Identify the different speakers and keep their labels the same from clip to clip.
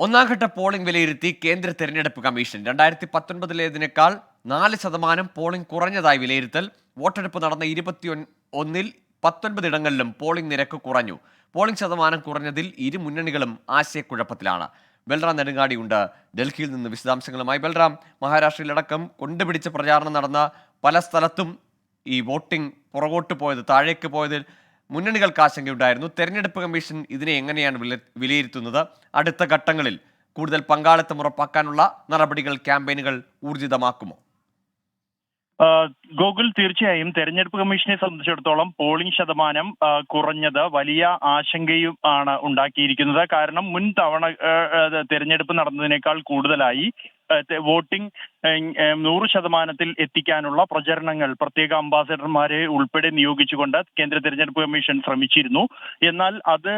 Speaker 1: ഒന്നാംഘട്ട പോളിംഗ് വിലയിരുത്തി കേന്ദ്ര തെരഞ്ഞെടുപ്പ് കമ്മീഷൻ. രണ്ടായിരത്തി പത്തൊൻപതിലേതിനേക്കാൾ നാല് ശതമാനം പോളിംഗ് കുറഞ്ഞതായി വിലയിരുത്തൽ. വോട്ടെടുപ്പ് നടന്ന ഇരുപത്തി ഒന്നിൽ പത്തൊൻപതിടങ്ങളിലും പോളിംഗ് നിരക്ക് കുറഞ്ഞു. പോളിംഗ് ശതമാനം കുറഞ്ഞതിൽ ഇരു മുന്നണികളും ആശയക്കുഴപ്പത്തിലാണ്. ബൽറാം നെടുങ്ങാടിയുണ്ട്. ഡൽഹിയിൽ നിന്ന് വിശദാംശങ്ങളുമായി ബൽറാം. മഹാരാഷ്ട്രയിലടക്കം കൊണ്ടുപിടിച്ച പ്രചാരണം നടന്ന പല സ്ഥലത്തും ഈ വോട്ടിംഗ് പുറകോട്ട് പോയത് താഴേക്ക് പോയതിൽ മുന്നണികൾക്ക് ആശങ്കയുണ്ടായിരുന്നു തെരഞ്ഞെടുപ്പ് കമ്മീഷൻ ഇതിനെ എങ്ങനെയാണ് വില വിലയിരുത്തുന്നത്? അടുത്ത ഘട്ടങ്ങളിൽ കൂടുതൽ പങ്കാളിത്തം ഉറപ്പാക്കാനുള്ള നടപടികൾ ക്യാമ്പയിനുകൾ ഊർജിതമാക്കുമോ?
Speaker 2: ഗോകുൽ തീർച്ചയായും തെരഞ്ഞെടുപ്പ് കമ്മീഷനെ സംബന്ധിച്ചിടത്തോളം പോളിംഗ് ശതമാനം കുറഞ്ഞത് വലിയ ആശങ്കയും ആണ് ഉണ്ടാക്കിയിരിക്കുന്നത്. കാരണം മുൻ തവണ തെരഞ്ഞെടുപ്പ് നടന്നതിനേക്കാൾ കൂടുതലായി വോട്ടിംഗ് നൂറ് ശതമാനത്തിൽ എത്തിക്കാനുള്ള പ്രചരണങ്ങൾ പ്രത്യേക അംബാസഡർമാരെ ഉൾപ്പെടെ നിയോഗിച്ചുകൊണ്ട് കേന്ദ്ര തെരഞ്ഞെടുപ്പ് കമ്മീഷൻ ശ്രമിച്ചിരുന്നു. എന്നാൽ അത്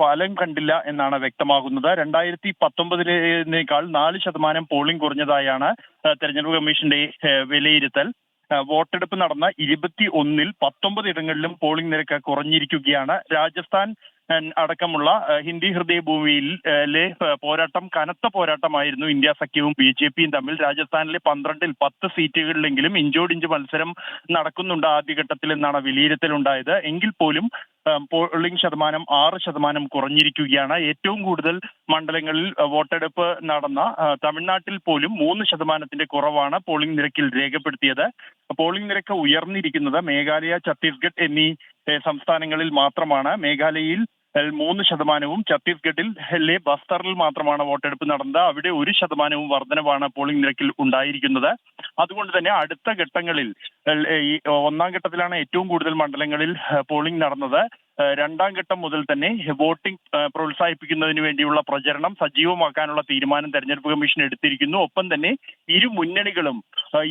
Speaker 2: ഫലം കണ്ടില്ല എന്നാണ് വ്യക്തമാകുന്നത്. രണ്ടായിരത്തി പത്തൊമ്പതിലേക്കാൾ നാല് ശതമാനം പോളിംഗ് കുറഞ്ഞതായാണ് തെരഞ്ഞെടുപ്പ് കമ്മീഷന്റെ വിലയിരുത്തൽ. വോട്ടെടുപ്പ് നടന്ന ഇരുപത്തി ഒന്നിൽ പത്തൊമ്പത് ഇടങ്ങളിലും പോളിംഗ് നിരക്ക് കുറഞ്ഞിരിക്കുകയാണ്. രാജസ്ഥാൻ അടക്കമുള്ള ഹിന്ദി ഹൃദയഭൂമിയിൽ ആ, ലെ പോരാട്ടം കനത്ത പോരാട്ടമായിരുന്നു ഇന്ത്യ സഖ്യവും ബി ജെ പിയും തമ്മിൽ. രാജസ്ഥാനിലെ പന്ത്രണ്ടിൽ പത്ത് സീറ്റുകളിലെങ്കിലും ഇഞ്ചോടിഞ്ച് മത്സരം നടക്കുന്നുണ്ട് ആദ്യഘട്ടത്തിൽ എന്നാണ് വിലയിരുത്തലുണ്ടായത്. എങ്കിൽ പോലും പോളിംഗ് ശതമാനം ആറ് ശതമാനം കുറഞ്ഞിരിക്കുകയാണ്. ഏറ്റവും കൂടുതൽ മണ്ഡലങ്ങളിൽ വോട്ടെടുപ്പ് നടന്ന തമിഴ്നാട്ടിൽ പോലും മൂന്ന് ശതമാനത്തിന്റെ കുറവാണ് പോളിംഗ് നിരക്കിൽ രേഖപ്പെടുത്തിയത്. പോളിംഗ് നിരക്ക് ഉയർന്നിരിക്കുന്നത് മേഘാലയ ഛത്തീസ്ഗഡ് എന്നീ സംസ്ഥാനങ്ങളിൽ മാത്രമാണ്. മേഘാലയയിൽ മൂന്ന് ശതമാനവും ഛത്തീസ്ഗഡിൽ ലെ ബസ്തറിൽ മാത്രമാണ് വോട്ടെടുപ്പ് നടന്നത്. അവിടെ ഒരു ശതമാനവും വർധനവാണ് പോളിംഗ് നിരക്കിൽ ഉണ്ടായിരിക്കുന്നത്. അതുകൊണ്ട് തന്നെ അടുത്ത ഘട്ടങ്ങളിൽ ഒന്നാം ഘട്ടത്തിലാണ് ഏറ്റവും കൂടുതൽ മണ്ഡലങ്ങളിൽ പോളിംഗ് നടന്നത്. രണ്ടാം ഘട്ടം മുതൽ തന്നെ വോട്ടിംഗ് പ്രോത്സാഹിപ്പിക്കുന്നതിന് വേണ്ടിയുള്ള പ്രചരണം സജീവമാക്കാനുള്ള തീരുമാനം തെരഞ്ഞെടുപ്പ് കമ്മീഷൻ എടുത്തിരിക്കുന്നു. ഒപ്പം തന്നെ ഇരു മുന്നണികളും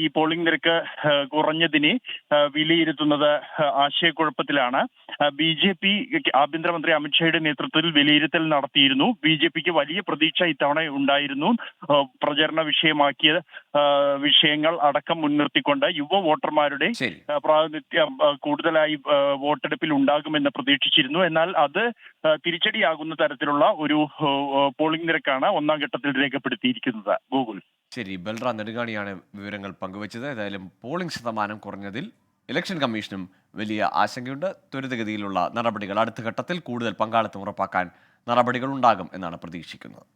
Speaker 2: ഈ പോളിംഗ് നിരക്ക് കുറഞ്ഞതിനെ വിലയിരുത്തുന്നത് ആശയക്കുഴപ്പത്തിലാണ്. ബി ജെ പി ആഭ്യന്തരമന്ത്രി അമിത്ഷായുടെ നേതൃത്വത്തിൽ വിലയിരുത്തൽ നടത്തിയിരുന്നു. ബി ജെ പിക്ക് വലിയ പ്രതീക്ഷ ഇത്തവണ ഉണ്ടായിരുന്നു. പ്രചരണ വിഷയമാക്കിയ വിഷയങ്ങൾ അടക്കം മുൻനിർത്തിക്കൊണ്ട് യുവ വോട്ടർമാരുടെ പ്രാതിനിധ്യം കൂടുതലായി വോട്ടെടുപ്പിൽ ഉണ്ടാകുമെന്ന് പ്രതീക്ഷിച്ചിരുന്നു. എന്നാൽ അത് തിരിച്ചടിയാകുന്ന തരത്തിലുള്ള ഒരു പോളിംഗ് നിരക്കാണ് ഒന്നാം ഘട്ടത്തിൽ രേഖപ്പെടുത്തിയിരിക്കുന്നത് ഗൂഗിൾ.
Speaker 1: ശരി ബൽറാം നെടുകാണിയാണ് വിവരങ്ങൾ പങ്കുവച്ചത്. ഏതായാലും പോളിംഗ് ശതമാനം കുറഞ്ഞതിൽ ഇലക്ഷൻ കമ്മീഷനും വലിയ ആശങ്കയുണ്ട്. ത്വരിതഗതിയിലുള്ള നടപടികൾ അടുത്ത ഘട്ടത്തിൽ കൂടുതൽ പങ്കാളിത്തം ഉറപ്പാക്കാൻ നടപടികൾ ഉണ്ടാകും എന്നാണ് പ്രതീക്ഷിക്കുന്നത്.